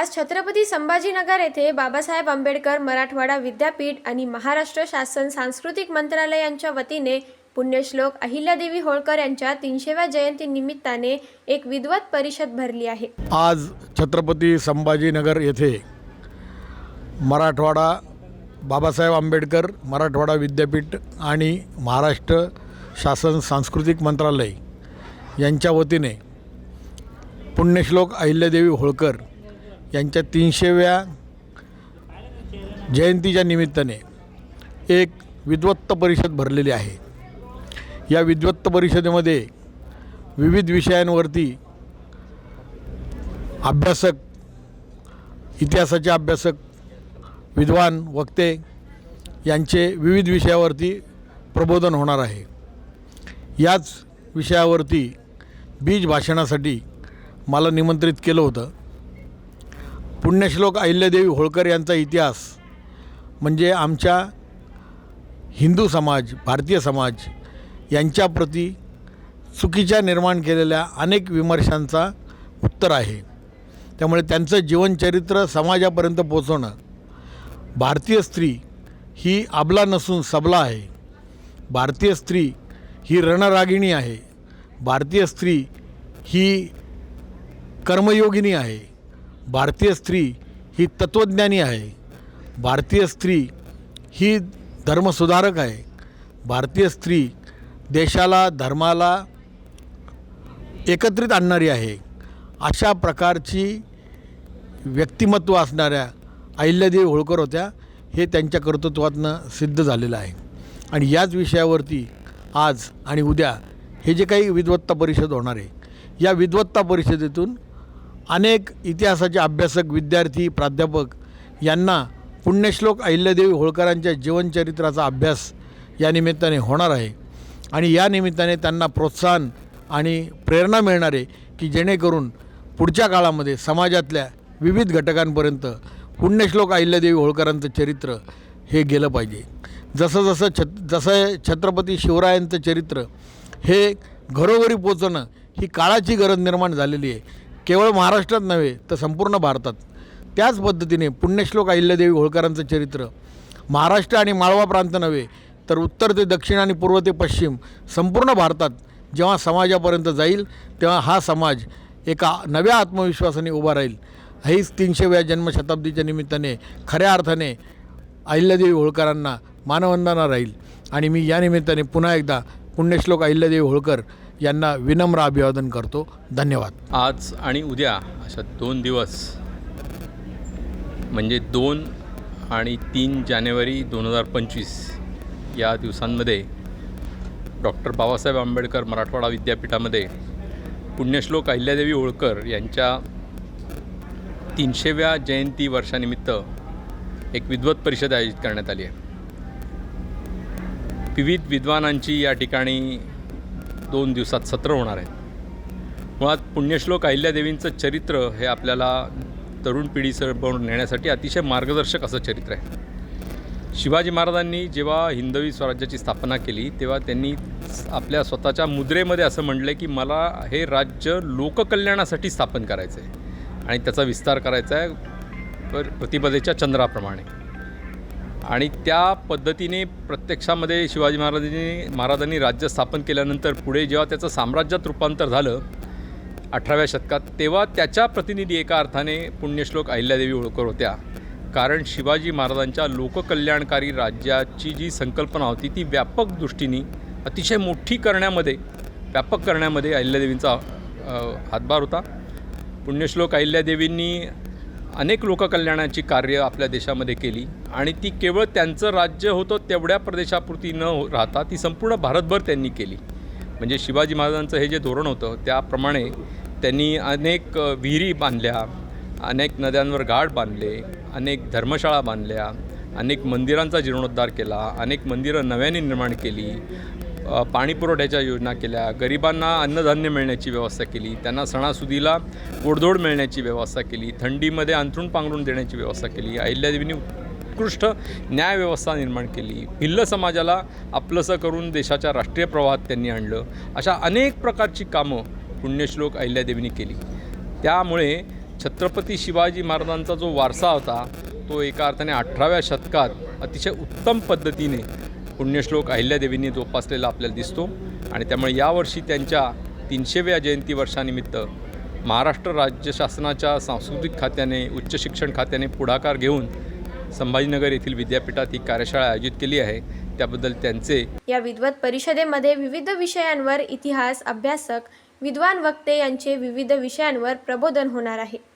आज छत्रपती संभाजीनगर येथे बाबासाहेब आंबेडकर मराठवाडा विद्यापीठ आणि महाराष्ट्र शासन सांस्कृतिक मंत्रालय यांच्या वतीने पुण्यश्लोक अहिल्यादेवी होळकर यांच्या तीनशेव्या जयंती निमित्ताने एक विद्वत परिषद भरली आहे. आज छत्रपती संभाजीनगर येथे मराठवाडा बाबासाहेब आंबेडकर मराठवाडा विद्यापीठ आणि महाराष्ट्र शासन सांस्कृतिक मंत्रालय यांच्या वतीने पुण्यश्लोक अहिल्यादेवी होळकर यांच्या तीनशेव्या जयंतीच्या निमित्ताने एक विद्वत्त परिषद भरलेली आहे. या विद्वत्त परिषदेमध्ये विविध विषयांवरती अभ्यासक इतिहासाचे अभ्यासक विद्वान वक्ते यांचे विविध विषयावरती प्रबोधन होणार आहे. याच विषयावरती बीज भाषणासाठी मला निमंत्रित केलं होतं. पुण्यश्लोक अहिल्यादेवी होळकर यांचा इतिहास म्हणजे आमच्या हिंदू समाज भारतीय समाज यांच्याप्रती चुकीच्या निर्माण केलेल्या अनेक विमर्शांचा उत्तर आहे. त्यामुळे त्यांचं जीवनचरित्र समाजापर्यंत पोचवणं भारतीय स्त्री ही आबला नसून सबला आहे. भारतीय स्त्री ही रणरागिणी आहे. भारतीय स्त्री ही कर्मयोगिनी आहे. भारतीय स्त्री ही तत्त्वज्ञानी आहे. भारतीय स्त्री ही धर्मसुधारक आहे. भारतीय स्त्री देशाला धर्माला एकत्रित आणणारी आहे. अशा प्रकारची व्यक्तिमत्व असणाऱ्या अहिल्यादेवी होळकर होत्या हे त्यांच्या कर्तृत्वातनं सिद्ध झालेलं आहे. आणि याच विषयावरती आज आणि उद्या हे जे काही विद्वत्ता परिषद होणार आहे या विद्वत्ता परिषदेतून अनेक इतिहासाचे अभ्यासक विद्यार्थी प्राध्यापक यांना पुण्यश्लोक अहिल्यादेवी होळकरांच्या जीवनचरित्राचा अभ्यास या निमित्ताने होणार आहे. आणि या निमित्ताने त्यांना प्रोत्साहन आणि प्रेरणा मिळणार आहे की जेणेकरून पुढच्या काळामध्ये समाजातल्या विविध घटकांपर्यंत पुण्यश्लोक अहिल्यादेवी होळकरांचं चरित्र हे गेलं पाहिजे. जसं जसं छत जसं छत्रपती शिवरायांचं चरित्र हे घरोघरी पोचणं ही काळाची गरज निर्माण झालेली आहे. केवळ महाराष्ट्रात नव्हे तर संपूर्ण भारतात. त्याच पद्धतीने पुण्यश्लोक अहिल्यादेवी होळकरांचं चरित्र. महाराष्ट्र आणि माळवा प्रांत नव्हे तर उत्तर ते दक्षिण आणि पूर्व ते पश्चिम संपूर्ण भारतात जेव्हा समाजापर्यंत जाईल तेव्हा हा समाज एका नव्या आत्मविश्वासाने उभा राहील. हीच तीनशेव्या जन्मशताब्दीच्या निमित्ताने खऱ्या अर्थाने अहिल्यादेवी होळकरांना मानवंदना राहील. आणि मी या निमित्ताने पुन्हा एकदा पुण्यश्लोक अहिल्यादेवी होळकर यांना विनम्र अभिवादन करतो. धन्यवाद. आज आणि उद्या अशा दोन दिवस म्हणजे दोन आणि तीन जानेवारी दोन हजार पंचवीस या दिवसांमध्ये डॉक्टर बाबासाहेब आंबेडकर मराठवाडा विद्यापीठामध्ये पुण्यश्लोक अहिल्यादेवी होळकर यांच्या तीनशेव्या जयंती वर्षानिमित्त एक विद्वत परिषद आयोजित करण्यात आली आहे. विविध विद्वानांची या ठिकाणी दोन दिवसात सत्र होणार आहे मुळात पुण्यश्लोक अहिल्यादेवींचं चरित्र हे आपल्याला तरुण पिढीसमोर नेण्यासाठी अतिशय मार्गदर्शक असं चरित्र आहे. शिवाजी महाराजांनी जेव्हा हिंदवी स्वराज्याची स्थापना केली तेव्हा त्यांनी आपल्या स्वतःच्या मुद्रेमध्ये असं म्हटलं की मला हे राज्य लोककल्याणासाठी स्थापन करायचं आहे आणि त्याचा विस्तार करायचा आहे पर प्रतिपदेच्या चंद्राप्रमाणे. आणि त्या पद्धतीने प्रत्यक्षामध्ये शिवाजी महाराजांनी महाराजांनी राज्य स्थापन केल्यानंतर पुढे जेव्हा त्याचं साम्राज्यात रूपांतर झालं अठराव्या शतकात तेव्हा त्याच्या प्रतिनिधी एका अर्थाने पुण्यश्लोक अहिल्यादेवी होळकर होत्या. कारण शिवाजी महाराजांच्या लोककल्याणकारी राज्याची जी संकल्पना होती ती व्यापक दृष्टीने अतिशय मोठी करण्यामध्ये व्यापक करण्यामध्ये अहिल्यादेवींचा हातभार होता. पुण्यश्लोक अहिल्यादेवींनी अनेक लोककल्याणाची कार्य आपल्या देशामध्ये केली आणि ती केवळ त्यांचं राज्य होतं तेवढ्या प्रदेशापुरती न राहता ती संपूर्ण भारतभर त्यांनी केली. म्हणजे शिवाजी महाराजांचं हे जे धोरण होतं त्याप्रमाणे त्यांनी अनेक विहिरी बांधल्या अनेक नद्यांवर घाट बांधले अनेक धर्मशाळा बांधल्या अनेक मंदिरांचा जीर्णोद्धार केला अनेक मंदिरं नव्याने निर्माण केली पाणी पाणीपुरवठ्याच्या योजना केल्या गरिबांना अन्नधान्य मिळण्याची व्यवस्था केली त्यांना सणासुदीला गोडधोड मिळण्याची व्यवस्था केली थंडीमध्ये अंथरूण पांघरून देण्याची व्यवस्था केली अहिल्यादेवींनी उत्कृष्ट न्यायव्यवस्था निर्माण केली भिल्ल समाजाला आपलंसं करून देशाच्या राष्ट्रीय प्रवाहात त्यांनी आणलं अशा अनेक प्रकारची कामं पुण्यश्लोक अहिल्यादेवींनी केली. त्यामुळे छत्रपती शिवाजी महाराजांचा जो वारसा होता तो एका अर्थाने अठराव्या शतकात अतिशय उत्तम पद्धतीने पुण्यश्लोक अहिल्यादेवींनी जोपासलेला आपल्याला दिसतो. आणि त्यामुळे यावर्षी त्यांच्या तीनशेव्या जयंती वर्षानिमित्त महाराष्ट्र राज्य शासनाच्या सांस्कृतिक खात्याने उच्च शिक्षण खात्याने पुढाकार घेऊन संभाजीनगर येथील विद्यापीठात ही कार्यशाळा आयोजित केली आहे. त्याबद्दल त्यांचे या विद्वत परिषदेमध्ये विविध विषयांवर इतिहास अभ्यासक विद्वान वक्ते यांचे विविध विषयांवर प्रबोधन होणार आहे.